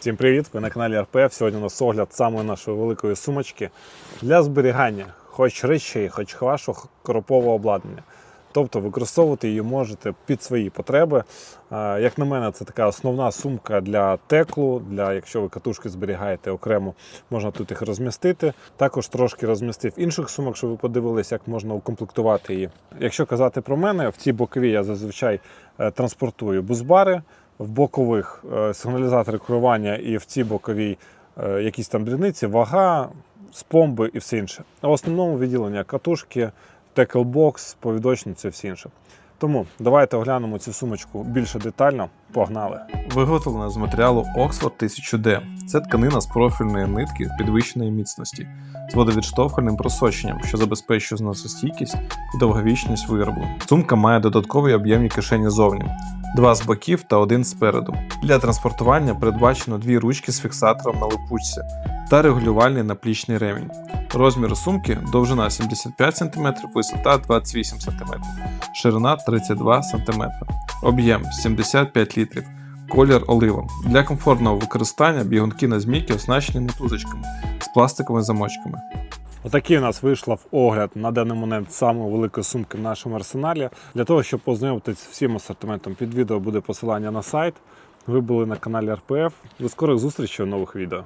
Всім привіт! Ви на каналі РПФ. Сьогодні у нас огляд самої нашої великої сумочки для зберігання хоч речей, хоч вашого коропового обладнання. Тобто використовувати її можете під свої потреби. Е, Як на мене, це така основна сумка для теклу, для якщо ви катушки зберігаєте окремо, можна тут їх розмістити. Також трошки розмістив інших сумок, щоб ви подивилися, як можна укомплектувати її. Якщо казати про мене, в цій боковій я зазвичай е, транспортую бузбари, в бокових е, сигналізатори керування і в цій боковій е, якісь там дрібниці, вага, спомби і все інше. А в основному відділення катушки, теклбокс, повідочниці і все інше. Тому давайте оглянемо цю сумочку більше детально. Погнали! Виготовлена з матеріалу Oxford 1000D. Це тканина з профільної нитки підвищеної міцності з водовідштовхувальним просоченням, що забезпечує зносостійкість і довговічність виробу. Сумка має додаткові об'ємні кишені зовні, два з боків та один спереду. Для транспортування передбачено дві ручки з фіксатором на липучці та регулювальний наплічний ремінь. Розмір сумки довжина 75 см, висота 28 см, ширина 32 см, об'єм 75 літрів. Колір олива. Для комфортного використання бігунки на змійки оснащені мотузочками з пластиковими замочками. Отакий у нас вийшла огляд на даний момент самої великої сумки в нашому арсеналі. Для того, щоб познайомитись з всім асортиментом, під відео буде посилання на сайт. Ви були на каналі РПФ. До скорих зустрічей у нових відео.